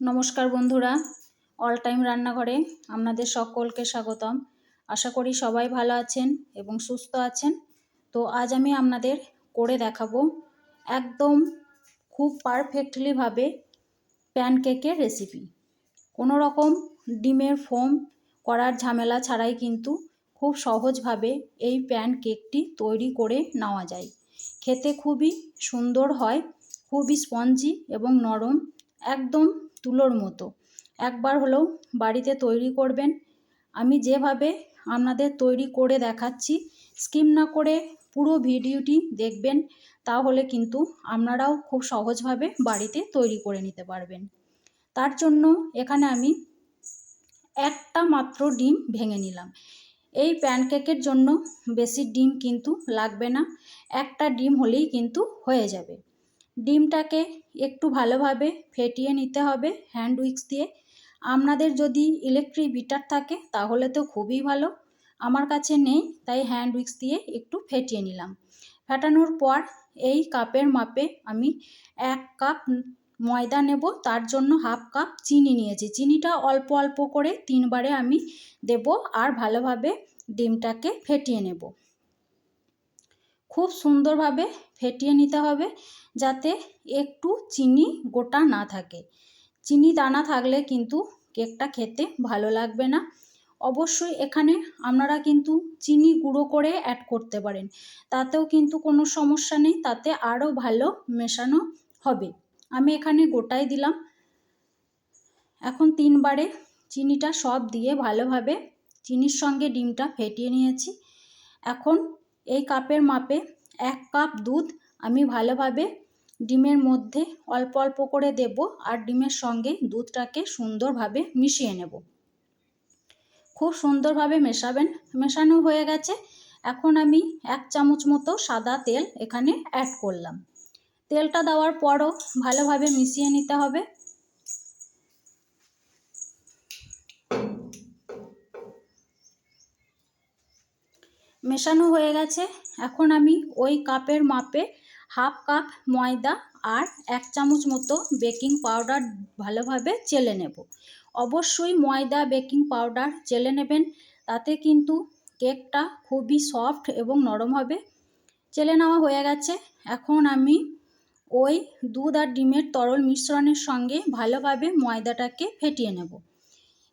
নমস্কার বন্ধুরা all time রান্নাঘরে আপনাদের সকলকে স্বাগতম। আশা করি সবাই ভালো আছেন এবং সুস্থ আছেন। তো আজ আমি আপনাদের করে দেখাবো একদম খুব পারফেক্টলিভাবে প্যানকেকের রেসিপি কোনো রকম ডিমের ফোম করার ঝামেলা ছাড়াই কিন্তু খুব সহজভাবে এই প্যান কেকটি তৈরি করে নেওয়া যায়। খেতে খুবই সুন্দর হয়, খুবই স্পঞ্জি এবং নরম, একদম তুলোর মতো। একবার হলেও বাড়িতে তৈরি করবেন। আমি যেভাবে আপনাদের তৈরি করে দেখাচ্ছি, স্কিম না করে পুরো ভিডিওটি দেখবেন, তাহলে কিন্তু আপনারাও খুব সহজভাবে বাড়িতে তৈরি করে নিতে পারবেন। তার জন্য এখানে আমি একটা মাত্র ডিম ভেঙে নিলাম। এই প্যানকেকের জন্য বেশি ডিম কিন্তু লাগবে না। একটা ডিম হলেই কিন্তু হয়ে যাবে। ডিমটাকে একটু ভালোভাবে ফেটিয়ে নিতে হবে হ্যান্ড উইক্স দিয়ে। আপনাদের যদি ইলেকট্রিক বিটার থাকে, তাহলে তো খুবই ভালো। আমার কাছে নেই, তাই হ্যান্ড উইক্স দিয়ে একটু ফেটিয়ে নিলাম। ফেটানোর পর এই কাপের মাপে আমি এক কাপ ময়দা নেব, তার জন্য হাফ কাপ চিনি নিয়েছি। চিনিটা অল্প অল্প করে তিনবারে আমি দেব আর ভালোভাবে ডিমটাকে ফেটিয়ে নেব। খুব সুন্দরভাবে ফেটিয়ে নিতে হবে যাতে একটু চিনি গোটা না থাকে। চিনি দানা থাকলে কিন্তু কেকটা খেতে ভালো লাগবে না। অবশ্যই এখানে আপনারা কিন্তু চিনি গুঁড়ো করে অ্যাড করতে পারেন। তাতেও কিন্তু কোনো সমস্যা নেই, তাতে আরও ভালো মেশানো হবে। আমি এখানে গোটাই দিলাম। এখন তিনবারে চিনিটা সব দিয়ে ভালোভাবে চিনির সঙ্গে ডিমটা ফেটিয়ে নিয়েছি। এখন এই কাপের মাপে এক কাপ দুধ আমি ভালোভাবে ডিমের মধ্যে অল্প অল্প করে দেব আর ডিমের সঙ্গে দুধটাকে সুন্দরভাবে মিশিয়ে নেব। খুব সুন্দরভাবে মেশাবেন, মেশানো হয়ে গেছে। এখন আমি এক চামচ মতো সাদা তেল এখানে অ্যাড করলাম। তেলটা দেওয়ার পরও ভালোভাবে মিশিয়ে নিতে হবে। মেশানো হয়ে গেছে। এখন আমি ওই কাপের মাপে হাফ কাপ ময়দা আর এক চামচ মতো বেকিং পাউডার ভালোভাবে চেলে নেব। অবশ্যই ময়দা, বেকিং পাউডার চেলে নেবেন। তাতে কিন্তু কেকটা খুবই সফট এবং নরম হবে। চেলে নেওয়া হয়ে গেছে। এখন আমি ওই দুধ আর ডিমের তরল মিশ্রণের সঙ্গে ভালোভাবে ময়দাটাকে ফেটিয়ে নেব।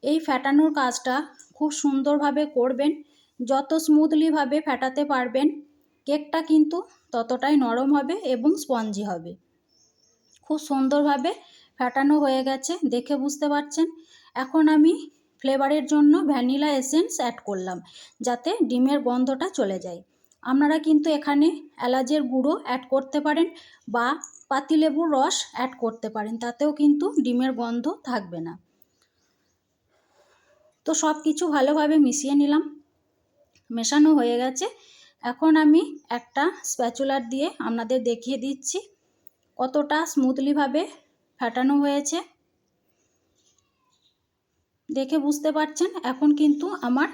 এই ফ্যাটানোর কাজটা খুব সুন্দরভাবে করবেন। যত স্মুথলিভাবে ফেটাতে পারবেন কেকটা কিন্তু ততটাই নরম হবে এবং স্পঞ্জি হবে। খুব সুন্দরভাবে ফেটানো হয়ে গেছে, দেখে বুঝতে পারছেন? এখন আমি ফ্লেভারের জন্য ভ্যানিলা এসেন্স অ্যাড করলাম, যাতে ডিমের গন্ধটা চলে যায়। আপনারা কিন্তু এখানে এলাচের গুঁড়ো অ্যাড করতে পারেন বা পাতিলেবুর রস অ্যাড করতে পারেন, তাতেও কিন্তু ডিমের গন্ধ থাকবে না। তো সব কিছু ভালোভাবে মিশিয়ে নিলাম। মেশানো হয়ে গেছে। এখন আমি একটা স্প্যাচুলার দিয়ে আপনাদের দেখিয়ে দিচ্ছি কতটা স্মুথলিভাবে ফেটানো হয়েছে। দেখে বুঝতে পারছেন? এখন কিন্তু আমার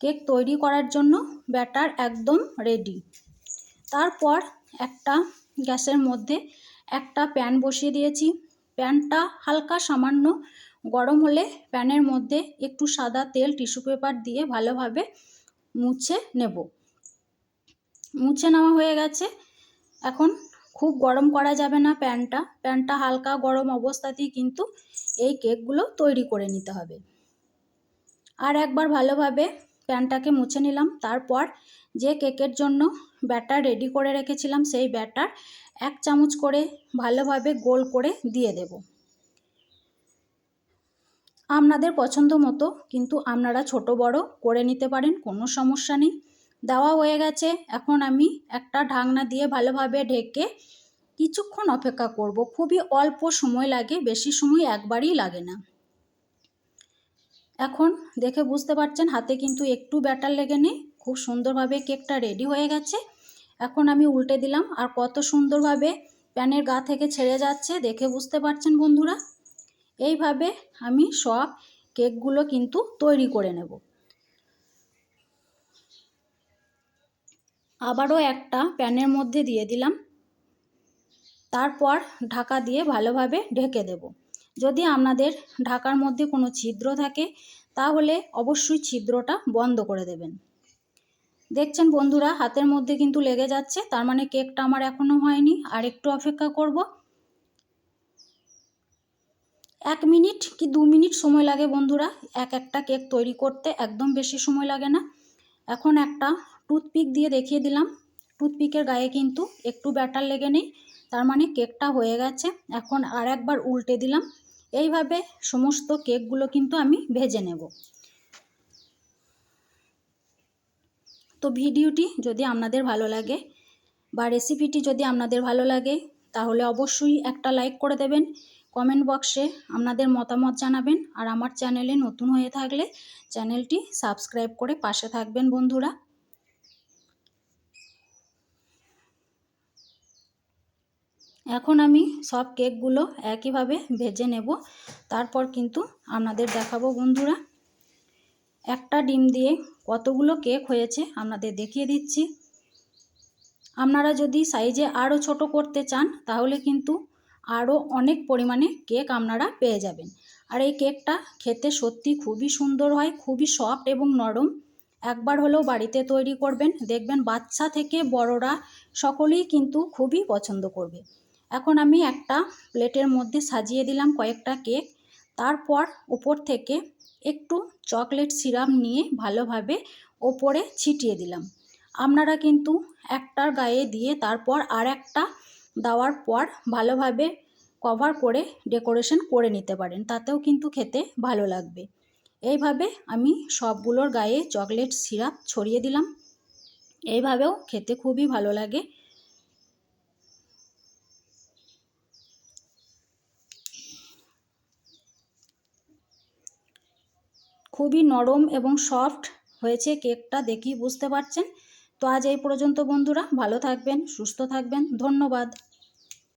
কেক তৈরি করার জন্য ব্যাটার একদম রেডি তারপর একটা গ্যাসের মধ্যে একটা প্যান বসিয়ে দিয়েছি। প্যানটা হালকা সামান্য গরম হলে প্যানের মধ্যে একটু সাদা তেল টিস্যু পেপার দিয়ে ভালোভাবে মুছে নেব। মুছে নেওয়া হয়ে গেছে। এখন খুব গরম করা যাবে না প্যানটা। প্যানটা হালকা গরম অবস্থাতেই কিন্তু এই কেকগুলো তৈরি করে নিতে হবে। আর একবার ভালোভাবে প্যানটাকে মুছে নিলাম। তারপর যে কেকের জন্য ব্যাটার রেডি করে রেখেছিলাম, সেই ব্যাটার এক চামচ করে ভালোভাবে গোল করে দিয়ে দেব। আপনাদের পছন্দ মতো, কিন্তু আপনারা ছোট বড় করে নিতে পারেন, কোনো সমস্যা নেই। দেওয়া হয়ে গেছে, এখন আমি একটা ঢাকনা দিয়ে ভালোভাবে ঢেকে কিছুক্ষণ অপেক্ষা করব। খুবই অল্প সময় লাগে, বেশি সময় একবারই লাগে না। এখন দেখে বুঝতে পারছেন, হাতে কিন্তু একটু ব্যাটার লেগে নেই, খুব সুন্দরভাবে কেকটা রেডি হয়ে গেছে। এখন আমি উল্টে দিলাম, আর কত সুন্দরভাবে প্যানের গা থেকে ছেড়ে যাচ্ছে, দেখে বুঝতে পারছেন বন্ধুরা? এইভাবে আমি সব কেকগুলো কিন্তু তৈরি করে নেব। আবারও একটা প্যানের মধ্যে দিয়ে দিলাম। তারপর ঢাকা দিয়ে ভালোভাবে ঢেকে দেব। যদি আপনাদের ঢাকার মধ্যে কোনো ছিদ্র থাকে, তাহলে অবশ্যই ছিদ্রটা বন্ধ করে দেবেন। দেখছেন বন্ধুরা, হাতের মধ্যে কিন্তু লেগে যাচ্ছে, তার মানে কেকটা আমার এখনও হয়নি। আর একটু অপেক্ষা করব। এক মিনিট কি দু মিনিট সময় লাগে বন্ধুরা? এক একটা কেক তৈরি করতে একদম বেশি সময় লাগে না। এখন একটা টুথপিক দিয়ে দেখিয়ে দিলাম। টুথপিকের গায়ে কিন্তু একটু ব্যাটার লেগে নেই, তার মানে কেকটা হয়ে গেছে। এখন আর একবার উল্টে দিলাম। এইভাবে সমস্ত কেকগুলো কিন্তু আমি ভেজে নেব। তো ভিডিওটি যদি আপনাদের ভালো লাগে বা রেসিপিটি যদি আপনাদের ভালো লাগে, তাহলে অবশ্যই একটা লাইক করে দেবেন। কমেন্ট বক্সে আপনাদের মতামত জানাবেন আর আমার চ্যানেলে নতুন হয়ে থাকলে চ্যানেলটি সাবস্ক্রাইব করে পাশে থাকবেন বন্ধুরা। এখন আমি সব কেকগুলো একইভাবে ভেজে নেব, তারপর কিন্তু আপনাদের দেখাবো বন্ধুরা। একটা ডিম দিয়ে কতগুলো কেক হয়েছে আপনাদের দেখিয়ে দিচ্ছি। আপনারা যদি সাইজে আরও ছোট করতে চান তাহলে কিন্তু আরও অনেক পরিমাণে কেক আপনারা পেয়ে যাবেন। আর এই কেকটা খেতে সত্যি খুবই সুন্দর হয়, খুবই সফট এবং নরম। একবার হলেও বাড়িতে তৈরি করবেন, দেখবেন বাচ্চা থেকে বড়রা সকলেই কিন্তু খুবই পছন্দ করবে। এখন আমি একটা প্লেটের মধ্যে সাজিয়ে দিলাম কয়েকটা কেক। তারপর উপর থেকে একটু চকলেট সিরাপ নিয়ে ভালোভাবে ওপরে ছিটিয়ে দিলাম। আপনারা কিন্তু একটার গায়ে দিয়ে তারপর আর একটা দেওয়ার পর ভালোভাবে কভার করে ডেকোরেশন করে নিতে পারেন। তাতেও কিন্তু খেতে ভালো লাগবে। এইভাবে আমি সবগুলোর গায়ে চকলেট সিরাপ ছড়িয়ে দিলাম। এইভাবেও খেতে খুবই ভালো লাগে। খুবই নরম এবং সফট হয়েছে কেকটা, দেখেই বুঝতে পারছেন। তো আজ এই পর্যন্ত বন্ধুরা, ভালো থাকবেন, সুস্থ থাকবেন। ধন্যবাদ।